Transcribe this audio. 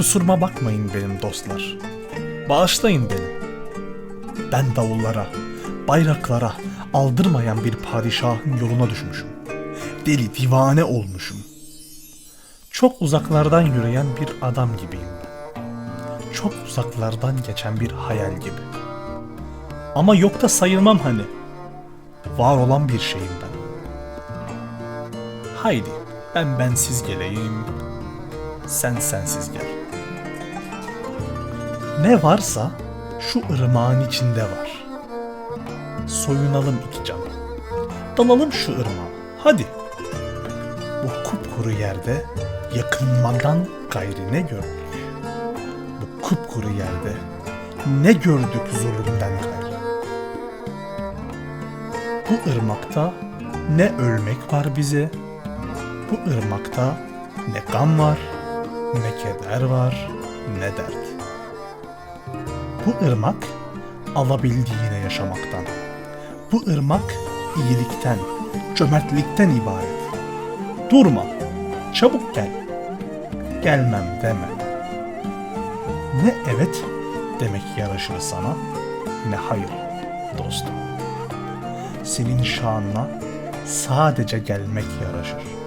Kusuruma bakmayın benim dostlar. Bağışlayın beni. Ben davullara, bayraklara aldırmayan bir padişahın yoluna düşmüşüm. Deli divane olmuşum. Çok uzaklardan yürüyen bir adam gibiyim ben. Çok uzaklardan geçen bir hayal gibi. Ama yok da sayılmam hani. Var olan bir şeyim ben. Haydi ben bensiz geleyim. Sen sensiz gel. Ne varsa şu ırmağın içinde var. Soyunalım iki can. Dalalım şu ırmağa. Hadi. Bu kupkuru yerde yakınmadan gayri ne gördük? Bu kupkuru yerde ne gördük zulümden gayrı? Bu ırmakta ne ölmek var bize, bu ırmakta ne gam var, ne keder var, ne dert. Bu ırmak alabildiğine yaşamaktan. Bu ırmak iyilikten, cömertlikten ibaret. Durma, çabuk gel. Gelmem deme. Ne evet demek yaraşır sana, ne hayır dostum. Senin şanına sadece gelmek yaraşır.